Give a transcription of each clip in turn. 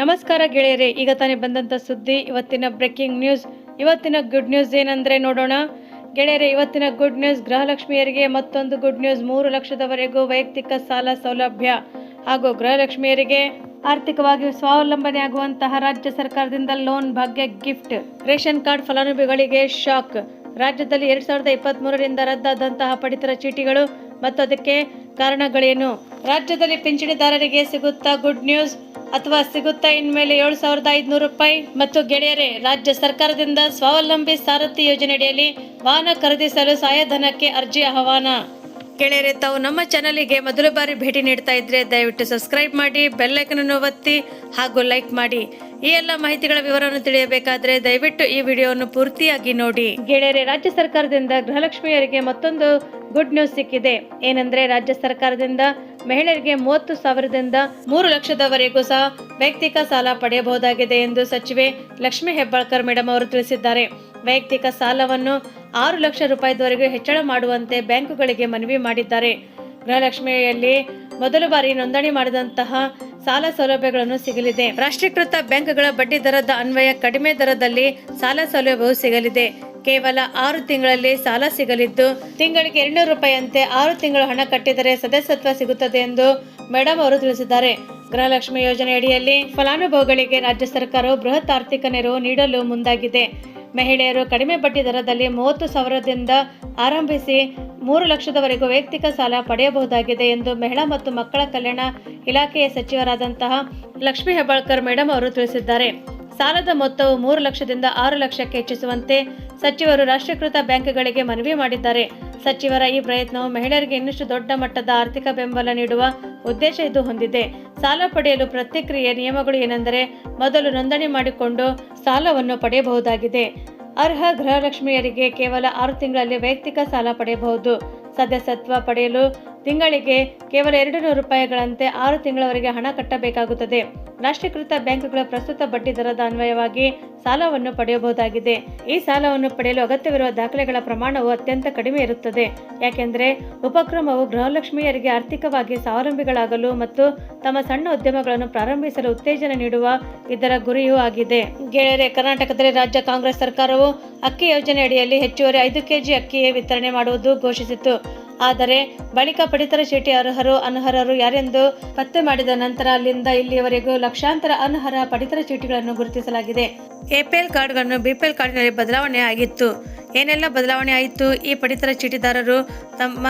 ನಮಸ್ಕಾರ ಗೆಳೆಯರೇ, ಈಗ ತಾನೇ ಬಂದಂಥ ಸುದ್ದಿ, ಇವತ್ತಿನ ಬ್ರೇಕಿಂಗ್ ನ್ಯೂಸ್ ಇವತ್ತಿನ ಗುಡ್ ನ್ಯೂಸ್ ಏನಂದ್ರೆ ನೋಡೋಣ. ಗೆಳೆಯರೇ, ಇವತ್ತಿನ ಗುಡ್ ನ್ಯೂಸ್ ಗೃಹಲಕ್ಷ್ಮಿಯರಿಗೆ, ಮತ್ತೊಂದು ಗುಡ್ ನ್ಯೂಸ್ ಮೂರು ಲಕ್ಷದವರೆಗೂ ವೈಯಕ್ತಿಕ ಸಾಲ ಸೌಲಭ್ಯ. ಹಾಗೂ ಗೃಹಲಕ್ಷ್ಮಿಯರಿಗೆ ಆರ್ಥಿಕವಾಗಿ ಸ್ವಾವಲಂಬನೆ ಆಗುವಂತಹ ರಾಜ್ಯ ಸರ್ಕಾರದಿಂದ ಲೋನ್ ಭಾಗ್ಯ ಗಿಫ್ಟ್ ರೇಷನ್ ಕಾರ್ಡ್ ಫಲಾನುಭವಿಗಳಿಗೆ ಶಾಕ್ ರಾಜ್ಯದಲ್ಲಿ ಎರಡ್ ಸಾವಿರದ ಇಪ್ಪತ್ತ್ ಮೂರರಿಂದ ರದ್ದಾದಂತಹ ಪಡಿತರ ಚೀಟಿಗಳು ಮತ್ತು ಅದಕ್ಕೆ ಕಾರಣಗಳೇನು? ರಾಜ್ಯದಲ್ಲಿ ಪಿಂಚಣಿದಾರರಿಗೆ ಸಿಗುತ್ತಾ ಗುಡ್ ನ್ಯೂಸ್ ಅಥವಾ ಸಿಗುತ್ತಾ ಇನ್ಮೇಲೆ ಏಳು ಸಾವಿರದ ಐದುನೂರು ರೂಪಾಯಿ? ಮತ್ತು ಗೆಳೆಯರೇ, ರಾಜ್ಯ ಸರ್ಕಾರದಿಂದ ಸ್ವಾವಲಂಬಿ ಸಾರಥಿ ಯೋಜನೆಯಡಿಯಲ್ಲಿ ವಾಹನ ಖರೀದಿಸಲು ಸಹಾಯಧನಕ್ಕೆ ಅರ್ಜಿ ಆಹ್ವಾನ. ಗೆಳೆಯರೆ, ತಾವು ನಮ್ಮ ಚಾನಲಿಗೆ ಮೊದಲ ಬಾರಿ ಭೇಟಿ ನೀಡ್ತಾ ಇದ್ರೆ ದಯವಿಟ್ಟು ಸಬ್ಸ್ಕ್ರೈಬ್ ಮಾಡಿ ಬೆಲ್ಲೈಕನನ್ನು ಒತ್ತಿ ಹಾಗೂ ಲೈಕ್ ಮಾಡಿ. ಈ ಎಲ್ಲ ಮಾಹಿತಿಗಳ ವಿವರವನ್ನು ತಿಳಿಯಬೇಕಾದ್ರೆ ದಯವಿಟ್ಟು ಈ ವಿಡಿಯೋವನ್ನು ಪೂರ್ತಿಯಾಗಿ ನೋಡಿ. ಗೆಳೆಯರೆ, ರಾಜ್ಯ ಸರ್ಕಾರದಿಂದ ಗೃಹಲಕ್ಷ್ಮಿಯರಿಗೆ ಮತ್ತೊಂದು ಗುಡ್ ನ್ಯೂಸ್ ಸಿಕ್ಕಿದೆ. ಏನಂದ್ರೆ, ರಾಜ್ಯ ಸರ್ಕಾರದಿಂದ ಮಹಿಳೆಯರಿಗೆ ಮೂವತ್ತು ಸಾವಿರದಿಂದ ಮೂರು ಲಕ್ಷದವರೆಗೂ ಸಹ ವೈಯಕ್ತಿಕ ಸಾಲ ಪಡೆಯಬಹುದಾಗಿದೆ ಎಂದು ಸಚಿವೆ ಲಕ್ಷ್ಮೀ ಹೆಬ್ಬಾಳ್ಕರ್ ಮೇಡಮ್ ಅವರು ತಿಳಿಸಿದ್ದಾರೆ. ವೈಯಕ್ತಿಕ ಸಾಲವನ್ನು ಆರು ಲಕ್ಷ ರೂಪಾಯಿವರೆಗೂ ಹೆಚ್ಚಳ ಮಾಡುವಂತೆ ಬ್ಯಾಂಕುಗಳಿಗೆ ಮನವಿ ಮಾಡಿದ್ದಾರೆ. ಗೃಹಲಕ್ಷ್ಮಿಯಲ್ಲಿ ಮೊದಲ ಬಾರಿ ನೋಂದಣಿ ಮಾಡಿದಂತಹ ಸಾಲ ಸೌಲಭ್ಯಗಳನ್ನು ಸಿಗಲಿದೆ. ರಾಷ್ಟ್ರೀಕೃತ ಬ್ಯಾಂಕ್ಗಳ ಬಡ್ಡಿ ದರದ ಅನ್ವಯ ಕಡಿಮೆ ದರದಲ್ಲಿ ಸಾಲ ಸೌಲಭ್ಯವು ಸಿಗಲಿದೆ. ಕೇವಲ ಆರು ತಿಂಗಳಲ್ಲಿ ಸಾಲ ಸಿಗಲಿದ್ದು, ತಿಂಗಳಿಗೆ ಎರಡ್ನೂರು ರೂಪಾಯಿಯಂತೆ ಆರು ತಿಂಗಳು ಹಣ ಕಟ್ಟಿದರೆ ಸದಸ್ಯತ್ವ ಸಿಗುತ್ತದೆ ಎಂದು ಮೇಡಮ್ ಅವರು ತಿಳಿಸಿದ್ದಾರೆ. ಗೃಹಲಕ್ಷ್ಮಿ ಯೋಜನೆಯಡಿಯಲ್ಲಿ ಫಲಾನುಭವಿಗಳಿಗೆ ರಾಜ್ಯ ಸರ್ಕಾರವು ಬೃಹತ್ ಆರ್ಥಿಕ ನೆರವು ನೀಡಲು ಮುಂದಾಗಿದೆ. ಮಹಿಳೆಯರು ಕಡಿಮೆ ಬಡ್ಡಿ ದರದಲ್ಲಿ ಮೂವತ್ತು ಸಾವಿರದಿಂದ ಆರಂಭಿಸಿ ಮೂರು ಲಕ್ಷದವರೆಗೂ ವೈಯಕ್ತಿಕ ಸಾಲ ಪಡೆಯಬಹುದಾಗಿದೆ ಎಂದು ಮಹಿಳಾ ಮತ್ತು ಮಕ್ಕಳ ಕಲ್ಯಾಣ ಇಲಾಖೆಯ ಸಚಿವರಾದಂತಹ ಲಕ್ಷ್ಮೀ ಹೆಬ್ಬಾಳ್ಕರ್ ಮೇಡಮ್ ಅವರು ತಿಳಿಸಿದ್ದಾರೆ. ಸಾಲದ ಮೊತ್ತವು ಮೂರು ಲಕ್ಷದಿಂದ ಆರು ಲಕ್ಷಕ್ಕೆ ಹೆಚ್ಚಿಸುವಂತೆ ಸಚಿವರು ರಾಷ್ಟ್ರೀಕೃತ ಬ್ಯಾಂಕ್ಗಳಿಗೆ ಮನವಿ ಮಾಡಿದ್ದಾರೆ. ಸಚಿವರ ಈ ಪ್ರಯತ್ನವು ಮಹಿಳೆಯರಿಗೆ ಇನ್ನಷ್ಟು ದೊಡ್ಡ ಮಟ್ಟದ ಆರ್ಥಿಕ ಬೆಂಬಲ ನೀಡುವ ಉದ್ದೇಶ ಇದು ಹೊಂದಿದೆ. ಸಾಲ ಪಡೆಯಲು ಪ್ರತಿಕ್ರಿಯೆ ನಿಯಮಗಳು ಏನೆಂದರೆ, ಮೊದಲು ನೋಂದಣಿ ಮಾಡಿಕೊಂಡು ಸಾಲವನ್ನು ಪಡೆಯಬಹುದಾಗಿದೆ. ಅರ್ಹ ಗೃಹಲಕ್ಷ್ಮಿಯರಿಗೆ ಕೇವಲ ಆರು ತಿಂಗಳಲ್ಲಿ ವೈಯಕ್ತಿಕ ಸಾಲ ಪಡೆಯಬಹುದು. ಸದಸ್ಯತ್ವ ಪಡೆಯಲು ತಿಂಗಳಿಗೆ ಕೇವಲ ಎರಡು ನೂರು ರೂಪಾಯಿಗಳಂತೆ ಆರು ತಿಂಗಳವರೆಗೆ ಹಣ ಕಟ್ಟಬೇಕಾಗುತ್ತದೆ. ರಾಷ್ಟ್ರೀಕೃತ ಬ್ಯಾಂಕ್ಗಳ ಪ್ರಸ್ತುತ ಬಡ್ಡಿ ದರದ ಅನ್ವಯವಾಗಿ ಸಾಲವನ್ನು ಪಡೆಯಬಹುದಾಗಿದೆ. ಈ ಸಾಲವನ್ನು ಪಡೆಯಲು ಅಗತ್ಯವಿರುವ ದಾಖಲೆಗಳ ಪ್ರಮಾಣವು ಅತ್ಯಂತ ಕಡಿಮೆ ಇರುತ್ತದೆ. ಯಾಕೆಂದರೆ ಉಪಕ್ರಮವು ಗೃಹಲಕ್ಷ್ಮಿಯರಿಗೆ ಆರ್ಥಿಕವಾಗಿ ಸ್ವಾವಲಂಬಿಗಳಾಗಲು ಮತ್ತು ತಮ್ಮ ಸಣ್ಣ ಉದ್ಯಮಗಳನ್ನು ಪ್ರಾರಂಭಿಸಲು ಉತ್ತೇಜನ ನೀಡುವ ಇದರ ಗುರಿಯೂ ಆಗಿದೆ. ಗೆಳೆಯರೆ, ಕರ್ನಾಟಕದಲ್ಲಿ ರಾಜ್ಯ ಕಾಂಗ್ರೆಸ್ ಸರ್ಕಾರವು ಅಕ್ಕಿ ಯೋಜನೆ ಅಡಿಯಲ್ಲಿ ಹೆಚ್ಚುವರಿ ಐದು ಕೆಜಿ ಅಕ್ಕಿಯೇ ವಿತರಣೆ ಮಾಡುವುದು ಘೋಷಿಸಿತು ಆದರೆ ಬಳಿಕ ಪಡಿತರ ಚೀಟಿ ಅರ್ಹರು ಅನರ್ಹರು ಯಾರೆಂದು ಪತ್ತೆ ಮಾಡಿದ ನಂತರ ಅಲ್ಲಿಂದ ಇಲ್ಲಿಯವರೆಗೂ ಲಕ್ಷಾಂತರ ಅನರ್ಹ ಪಡಿತರ ಚೀಟಿಗಳನ್ನು ಗುರುತಿಸಲಾಗಿದೆ. ಎಪಿಎಲ್ ಕಾರ್ಡ್ಗಳನ್ನು ಬಿಪಿಎಲ್ ಕಾರ್ಡ್ನಲ್ಲಿ ಬದಲಾವಣೆ ಆಗಿತ್ತು ಏನೆಲ್ಲ ಬದಲಾವಣೆ ಆಯಿತು? ಈ ಪಡಿತರ ಚೀಟಿದಾರರು ತಮ್ಮ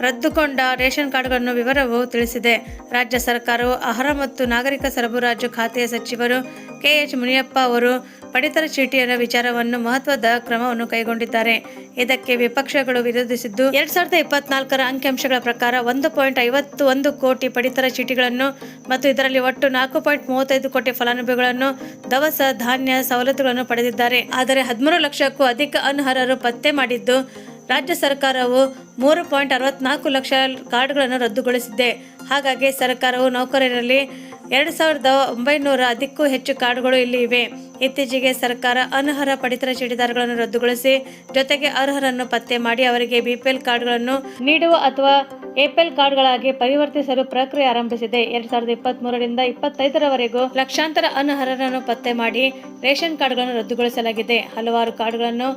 ರದ್ದುಕೊಂಡ ರೇಷನ್ ಕಾರ್ಡ್ಗಳನ್ನು ವಿವರವು ತಿಳಿಸಿದೆ. ರಾಜ್ಯ ಸರ್ಕಾರವು ಆಹಾರ ಮತ್ತು ನಾಗರಿಕ ಸರಬರಾಜು ಖಾತೆಯ ಸಚಿವರು ಕೆಎಚ್ ಮುನಿಯಪ್ಪ ಅವರು ಪಡಿತರ ಚೀಟಿಯ ವಿಚಾರವನ್ನು ಮಹತ್ವದ ಕ್ರಮವನ್ನು ಕೈಗೊಂಡಿದ್ದಾರೆ. ಇದಕ್ಕೆ ವಿಪಕ್ಷಗಳು ವಿರೋಧಿಸಿದ್ದು, ಎರಡ್ ಸಾವಿರದ ಇಪ್ಪತ್ನಾಲ್ಕರ ಅಂಕಿಅಂಶಗಳ ಪ್ರಕಾರ ಒಂದು ಪಾಯಿಂಟ್ ಐವತ್ತು ಒಂದು ಕೋಟಿ ಪಡಿತರ ಚೀಟಿಗಳನ್ನು ಮತ್ತು ಇದರಲ್ಲಿ ಒಟ್ಟು ನಾಲ್ಕು ಪಾಯಿಂಟ್ ಮೂವತ್ತೈದು ಕೋಟಿ ಫಲಾನುಭವಿಗಳನ್ನು ದವಸ ಧಾನ್ಯ ಸವಲತ್ತುಗಳನ್ನು ಪಡೆದಿದ್ದಾರೆ. ಆದರೆ ಹದಿಮೂರು ಲಕ್ಷಕ್ಕೂ ಅಧಿಕ ಅನರ್ಹರು ಪತ್ತೆ ಮಾಡಿದ್ದು ರಾಜ್ಯ ಸರ್ಕಾರವು ಮೂರು ಪಾಯಿಂಟ್ ಅರವತ್ನಾಲ್ಕು ಲಕ್ಷ ಕಾರ್ಡ್ಗಳನ್ನು ರದ್ದುಗೊಳಿಸಿದೆ. ಹಾಗಾಗಿ ಸರ್ಕಾರವು ನೌಕರರಲ್ಲಿ ಎರಡು ಸಾವಿರದ ಒಂಬೈನೂರ ಅದಕ್ಕೂ ಹೆಚ್ಚು ಕಾರ್ಡ್ಗಳು ಇಲ್ಲಿ ಇವೆ. ಇತ್ತೀಚೆಗೆ ಸರ್ಕಾರ ಅನರ್ಹ ಪಡಿತರ ಚೀಟಿದಾರಗಳನ್ನು ರದ್ದುಗೊಳಿಸಿ, ಜೊತೆಗೆ ಅರ್ಹರನ್ನು ಪತ್ತೆ ಮಾಡಿ ಅವರಿಗೆ ಬಿಪಿಎಲ್ ಕಾರ್ಡ್ಗಳನ್ನು ನೀಡುವ ಅಥವಾ ಎಪಿಎಲ್ ಕಾರ್ಡ್ಗಳಾಗಿ ಪರಿವರ್ತಿಸಲು ಪ್ರಕ್ರಿಯೆ ಆರಂಭಿಸಿದೆ. ಎರಡ್ ಸಾವಿರದ ಇಪ್ಪತ್ತ್ ಮೂರರಿಂದ ಇಪ್ಪತ್ತೈದರವರೆಗೂ ಲಕ್ಷಾಂತರ ಅನರ್ಹರನ್ನು ಪತ್ತೆ ಮಾಡಿ ರೇಷನ್ ಕಾರ್ಡ್ಗಳನ್ನು ರದ್ದುಗೊಳಿಸಲಾಗಿದೆ. ಹಲವಾರು ಕಾರ್ಡ್ಗಳನ್ನು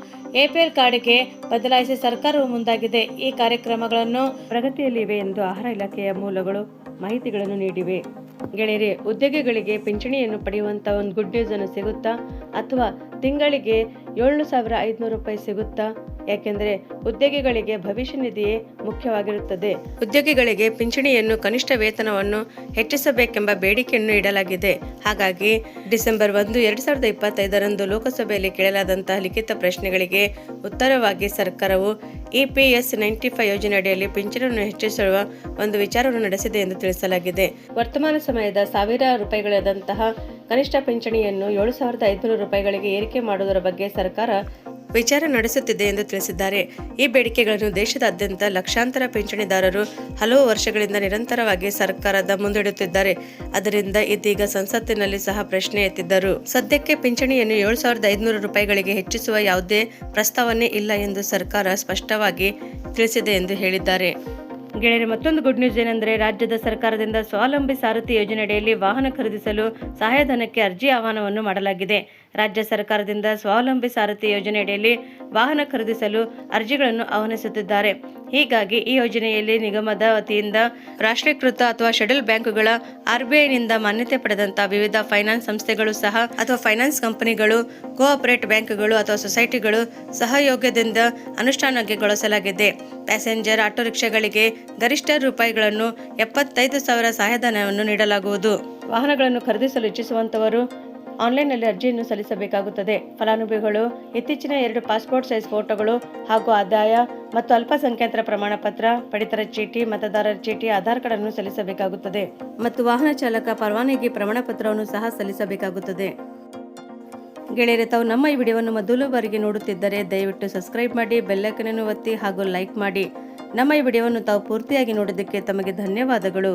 ಎಪಿಎಲ್ ಕಾರ್ಡ್ಗೆ ಬದಲಾಯಿಸಿ ಸರ್ಕಾರವು ಮುಂದಾಗಿದೆ. ಈ ಕಾರ್ಯಕ್ರಮಗಳನ್ನು ಪ್ರಗತಿಯಲ್ಲಿವೆ ಎಂದು ಆಹಾರ ಇಲಾಖೆಯ ಮೂಲಗಳು ಮಾಹಿತಿಗಳನ್ನು ನೀಡಿವೆ. ಗೆಳೆಯರೆ ಉದ್ಯೋಗಿಗಳಿಗೆ ಪಿಂಚಣಿಯನ್ನು ಪಡೆಯುವಂತ ಒಂದು ಗುಡ್ ನ್ಯೂಸ್ ಅನ್ನು ಸಿಗುತ್ತಾ ಅಥವಾ ತಿಂಗಳಿಗೆ ಏಳು ಸಾವಿರ ಐದುನೂರು ರೂಪಾಯಿ ಸಿಗುತ್ತಾ? ಯಾಕೆಂದರೆ ಉದ್ಯೋಗಿಗಳಿಗೆ ಭವಿಷ್ಯ ನಿಧಿಯೇ ಮುಖ್ಯವಾಗಿರುತ್ತದೆ. ಉದ್ಯೋಗಿಗಳಿಗೆ ಪಿಂಚಣಿಯನ್ನು, ಕನಿಷ್ಠ ವೇತನವನ್ನು ಹೆಚ್ಚಿಸಬೇಕೆಂಬ ಬೇಡಿಕೆಯನ್ನು ಇಡಲಾಗಿದೆ. ಹಾಗಾಗಿ ಡಿಸೆಂಬರ್ ಒಂದು, ಎರಡು ಸಾವಿರದ ಇಪ್ಪತ್ತೈದರಂದು ಲೋಕಸಭೆಯಲ್ಲಿ ಕೇಳಲಾದಂತಹ ಲಿಖಿತ ಪ್ರಶ್ನೆಗಳಿಗೆ ಉತ್ತರವಾಗಿ ಸರ್ಕಾರವು ಇಪಿಎಸ್ ನೈಂಟಿ ಫೈವ್ ಯೋಜನೆ ಅಡಿಯಲ್ಲಿ ಪಿಂಚಣಿಯನ್ನು ಹೆಚ್ಚಿಸುವ ಒಂದು ವಿಚಾರವನ್ನು ನಡೆಸಿದೆ ಎಂದು ತಿಳಿಸಲಾಗಿದೆ. ವರ್ತಮಾನ ಸಮಯದ ಸಾವಿರ ರೂಪಾಯಿಗಳಾದಂತಹ ಕನಿಷ್ಠ ಪಿಂಚಣಿಯನ್ನು ಏಳು ಸಾವಿರದ ಐದುನೂರು ರೂಪಾಯಿಗಳಿಗೆ ಏರಿಕೆ ಮಾಡುವುದರ ಬಗ್ಗೆ ಸರ್ಕಾರ ವಿಚಾರ ನಡೆಸುತ್ತಿದೆ ಎಂದು ತಿಳಿಸಿದ್ದಾರೆ. ಈ ಬೇಡಿಕೆಗಳನ್ನು ದೇಶದಾದ್ಯಂತ ಲಕ್ಷಾಂತರ ಪಿಂಚಣಿದಾರರು ಹಲವು ವರ್ಷಗಳಿಂದ ನಿರಂತರವಾಗಿ ಸರ್ಕಾರದ ಮುಂದಿಡುತ್ತಿದ್ದಾರೆ. ಅದರಿಂದ ಇದೀಗ ಸಂಸತ್ತಿನಲ್ಲಿ ಸಹ ಪ್ರಶ್ನೆ ಎತ್ತಿದ್ದರು. ಸದ್ಯಕ್ಕೆ ಪಿಂಚಣಿಯನ್ನು ಏಳು ಸಾವಿರದ ಐದುನೂರು ರೂಪಾಯಿಗಳಿಗೆ ಹೆಚ್ಚಿಸುವ ಯಾವುದೇ ಪ್ರಸ್ತಾವನೆ ಇಲ್ಲ ಎಂದು ಸರ್ಕಾರ ಸ್ಪಷ್ಟವಾಗಿ ತಿಳಿಸಿದೆ ಎಂದು ಹೇಳಿದ್ದಾರೆ. ಗೆಳೆಯರೆ ಮತ್ತೊಂದು ಗುಡ್ ನ್ಯೂಸ್ ಏನೆಂದರೆ, ರಾಜ್ಯದ ಸರ್ಕಾರದಿಂದ ಸ್ವಾವಲಂಬಿ ಸಾರಥಿ ಯೋಜನೆಯಡಿಯಲ್ಲಿ ವಾಹನ ಖರೀದಿಸಲು ಸಹಾಯಧನಕ್ಕೆ ಅರ್ಜಿ ಆಹ್ವಾನವನ್ನು ಮಾಡಲಾಗಿದೆ. ರಾಜ್ಯ ಸರ್ಕಾರದಿಂದ ಸ್ವಾವಲಂಬಿ ಸಾರಥಿ ಯೋಜನೆಯಡಿಯಲ್ಲಿ ವಾಹನ ಖರೀದಿಸಲು ಅರ್ಜಿಗಳನ್ನು ಆಹ್ವಾನಿಸುತ್ತಿದ್ದಾರೆ. ಹೀಗಾಗಿ ಈ ಯೋಜನೆಯಲ್ಲಿ ನಿಗಮದ ವತಿಯಿಂದ ರಾಷ್ಟ್ರೀಕೃತ ಅಥವಾ ಶೆಡ್ಯೂಲ್ ಬ್ಯಾಂಕುಗಳ ಆರ್ಬಿಐನಿಂದ ಮಾನ್ಯತೆ ಪಡೆದಂತಹ ವಿವಿಧ ಫೈನಾನ್ಸ್ ಸಂಸ್ಥೆಗಳು ಸಹ ಅಥವಾ ಫೈನಾನ್ಸ್ ಕಂಪನಿಗಳು, ಕೋಆಪರೇಟ್ ಬ್ಯಾಂಕ್ಗಳು ಅಥವಾ ಸೊಸೈಟಿಗಳು ಸಹಯೋಗದಿಂದ ಅನುಷ್ಠಾನಗೊಳಿಸಲಾಗಿದೆ ಪ್ಯಾಸೆಂಜರ್ ಆಟೋ ರಿಕ್ಷಾಗಳಿಗೆ ಗರಿಷ್ಠ ರೂಪಾಯಿಗಳನ್ನು ಎಪ್ಪತ್ತೈದು ಸಾವಿರ ಸಹಾಯಧನವನ್ನು ನೀಡಲಾಗುವುದು. ವಾಹನಗಳನ್ನು ಖರೀದಿಸಲು ಇಚ್ಛಿಸುವಂತವರು ಆನ್ಲೈನ್ನಲ್ಲಿ ಅರ್ಜಿಯನ್ನು ಸಲ್ಲಿಸಬೇಕಾಗುತ್ತದೆ. ಫಲಾನುಭವಿಗಳು ಇತ್ತೀಚಿನ ಎರಡು ಪಾಸ್ಪೋರ್ಟ್ ಸೈಜ್ ಫೋಟೋಗಳು ಹಾಗೂ ಆದಾಯ ಮತ್ತು ಅಲ್ಪಸಂಖ್ಯಾತರ ಪ್ರಮಾಣ ಪತ್ರ, ಪಡಿತರ ಚೀಟಿ, ಮತದಾರರ ಚೀಟಿ, ಆಧಾರ್ ಕಾರ್ಡ್ ಅನ್ನು ಸಲ್ಲಿಸಬೇಕಾಗುತ್ತದೆ. ಮತ್ತು ವಾಹನ ಚಾಲಕ ಪರವಾನಗಿ ಪ್ರಮಾಣ ಪತ್ರವನ್ನು ಸಹ ಸಲ್ಲಿಸಬೇಕಾಗುತ್ತದೆ. ಗೆಳೆಯರೆ, ತಾವು ನಮ್ಮ ಈ ವಿಡಿಯೋವನ್ನು ಮೊದಲು ಬಾರಿಗೆ ನೋಡುತ್ತಿದ್ದರೆ ದಯವಿಟ್ಟು ಸಬ್ಸ್ಕ್ರೈಬ್ ಮಾಡಿ ಬೆಲ್ಲೈಕನನ್ನು ಒತ್ತಿ ಹಾಗೂ ಲೈಕ್ ಮಾಡಿ. ನಮ್ಮ ಈ ವಿಡಿಯೋವನ್ನು ತಾವು ಪೂರ್ತಿಯಾಗಿ ನೋಡೋದಕ್ಕೆ ತಮಗೆ ಧನ್ಯವಾದಗಳು.